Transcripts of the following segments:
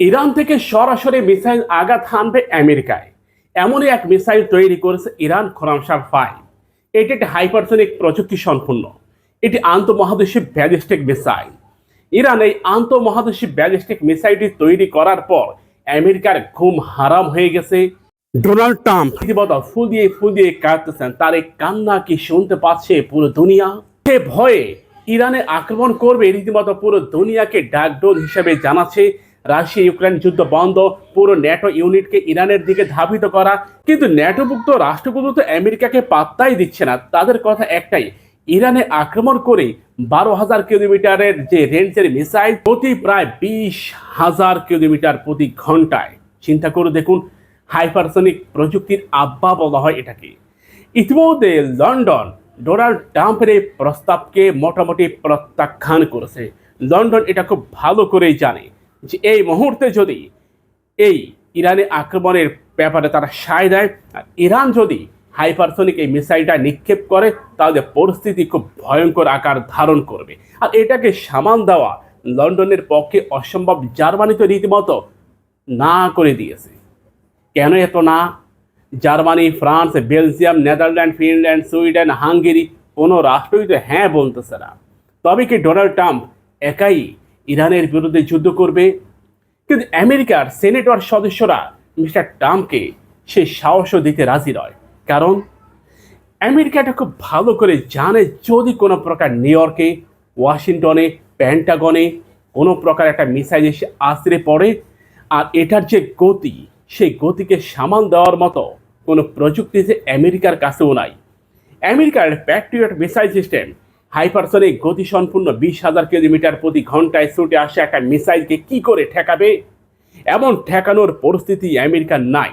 Iran থেকে সরাসরি missile আঘাত হানবে আমেরিকায়। এমনই এক মিসাইল তৈরি করেছে ইরান খোরামশার ফাইভ এটি একটি হাইপারসনিক প্রযুক্তি সম্পন্ন এটি আন্তঃমহাদেশীয় ব্যালিস্টিক মিসাইল। ইরান এই আন্তঃমহাদেশীয় ব্যালিস্টিক মিসাইলটি তৈরি করার পর আমেরিকার ঘুম হারাম হয়ে গেছে। Donald Trump. রীতিমতো ফুদিয়ে ফুদিয়ে কাঁদতেছেন। তার এই কান্না কি শুনতে পাচ্ছে পুরো দুনিয়া? সে ভয়ে ইরানে আক্রমণ করবে রীতিমতো পুরো দুনিয়াকে ডাকডোল হিসেবে জানাচ্ছে রাশিয়া ইউক্রেন যুদ্ধ বন্ধ, পুরো ন্যাটো ইউনিটকে ইরানের দিকে ধাবিত করা। কিন্তু ন্যাটোভুক্ত রাষ্ট্রগুলো তো আমেরিকাকে পাত্তাই দিচ্ছে না। তাদের কথা একটাই, ইরানে আক্রমণ করে বারো হাজার কিলোমিটারের যে রেঞ্জের মিসাইল, প্রতি প্রায় বিশ হাজার কিলোমিটার প্রতি ঘন্টায়। চিন্তা করে দেখুন, হাইপারসনিক প্রযুক্তির আব্বা বলা হয় এটাকে। ইতিমধ্যে লন্ডন, ডোনাল্ড ট্রাম্পের এই প্রস্তাবকে মোটামুটি প্রত্যাখ্যান করেছে। লন্ডন এটা খুব ভালো করেই জানে। যে এই মুহূর্তে যদি এই ইরানে আক্রমণের ব্যাপারে তারা সায় দেয়, আর ইরান যদি হাইপারসনিক এই মিসাইলটা নিক্ষেপ করে, তাহলে পরিস্থিতি খুব ভয়ঙ্কর আকার ধারণ করবে। আর এটাকে সামাল দেওয়া লন্ডনের পক্ষে অসম্ভব জার্মানি তো রীতিমতো না করে দিয়েছে। কেন এত না? Germany, France, Belgium, Netherland, Finland, Sweden, Hungary কোনো রাষ্ট্রই তো হ্যাঁ বলতেছে না। তবে কি ডোনাল্ড ট্রাম্প একাই ইরানের বিরুদ্ধে যুদ্ধ করবে। কিন্তু আমেরিকার সেনেটর সদস্যরা মিস্টার ট্রাম্পকে সে সাহসও দিতে রাজি নয়। কারণ আমেরিকাটা খুব ভালো করে জানে যদি কোনো প্রকার নিউ ইয়র্কে, ওয়াশিংটনে, প্যান্টাগনে কোনো প্রকার একটা মিসাইল এসে আশ্রে পড়ে আর এটার যে গতি, সেই গতিকে সামাল দেওয়ার মতো কোনো প্রযুক্তি যে আমেরিকার কাছেও নাই। আমেরিকার প্যাট্রিয়ট মিসাইল সিস্টেম হাইপারসনিক গতিসম্পন্ন বিশ হাজার কিলোমিটার প্রতি ঘন্টায় ছুটে আসা একটা মিসাইলকে কি করে ঠেকাবে? এমন ঠেকানোর পরিস্থিতি আমেরিকার নাই।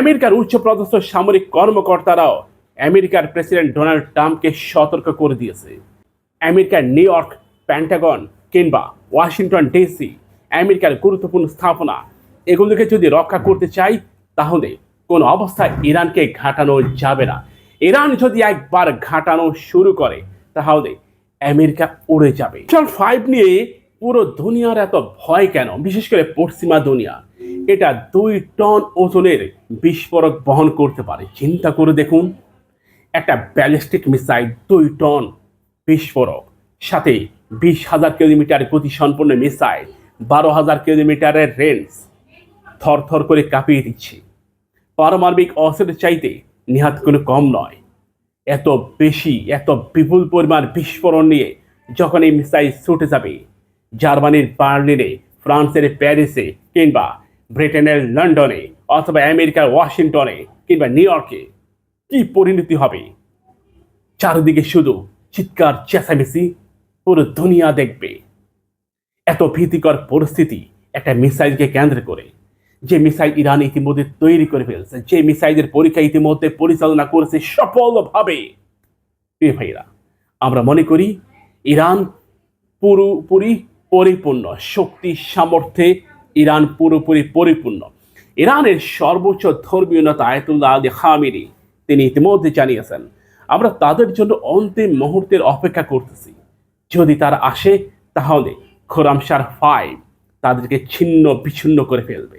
আমেরিকার উচ্চপদস্থ সামরিক কর্মকর্তারাও আমেরিকার প্রেসিডেন্ট ডোনাল্ড ট্রাম্পকে সতর্ক করে দিয়েছে। আমেরিকার নিউ ইয়র্ক প্যান্টাগন কিংবা ওয়াশিংটন ডিসি আমেরিকার গুরুত্বপূর্ণ স্থাপনা এগুলোকে যদি রক্ষা করতে চাই, তাহলে কোনো অবস্থায় ইরানকে ঘাটানো যাবে না। ইরান যদি একবার ঘাটানো শুরু করে তাহলে আমেরিকা উড়ে যাবে। চল ফাইভ নিয়ে পুরো দুনিয়ার এত ভয় কেন? বিশেষ করে পশ্চিমা দুনিয়া। এটা দুই টন ওজনের বিস্ফোরক বহন করতে পারে। চিন্তা করে দেখুন, একটা ব্যালিস্টিক মিসাইল দুই টন বিস্ফোরক, সাথে বিশ হাজার কিলোমিটার গতি সম্পন্ন মিসাইল, বারো হাজার কিলোমিটারের রেঞ্জ থরথর করে কাঁপিয়ে দিচ্ছে। পারমাণবিক অস্ত্রের চাইতে নিহাত কোনো কম নয়। এত বেশি, এত বিপুল পরিমাণ বিস্ফোরণ নিয়ে যখন এই মিসাইল ছুটে যাবে, জার্মানির বার্লিনে, ফ্রান্সের প্যারিসে কিংবা ব্রিটেনের লন্ডনে অথবা আমেরিকার ওয়াশিংটনে কিংবা নিউ ইয়র্কে, কি পরিণতি হবে? চারিদিকে শুধু চিৎকার, চেঁচামেচি, পুরো দুনিয়া দেখবে। এত ভীতিকর পরিস্থিতি একটা মিসাইলকে কেন্দ্র করে। যে মিসাইল ইরান ইতিমধ্যে তৈরি করে ফেলছে, যে মিসাইলের পরীক্ষা ইতিমধ্যে পরিচালনা করেছে সফলভাবে। প্রিয় ভাইরা আমরা মনে করি ইরান পুরোপুরি পরিপূর্ণ, শক্তি সামর্থ্যে ইরান পুরোপুরি পরিপূর্ণ। ইরানের সর্বোচ্চ ধর্মীয় নেতা আয়তুল্লাহ আলী খামিনি তিনি ইতিমধ্যে জানিয়েছেন, আমরা তাদের জন্য অন্তিম মুহূর্তের অপেক্ষা করতেছি। যদি তারা আসে, তাহলে খোরামশার ফাইভ তাদেরকে ছিন্ন বিচ্ছিন্ন করে ফেলবে।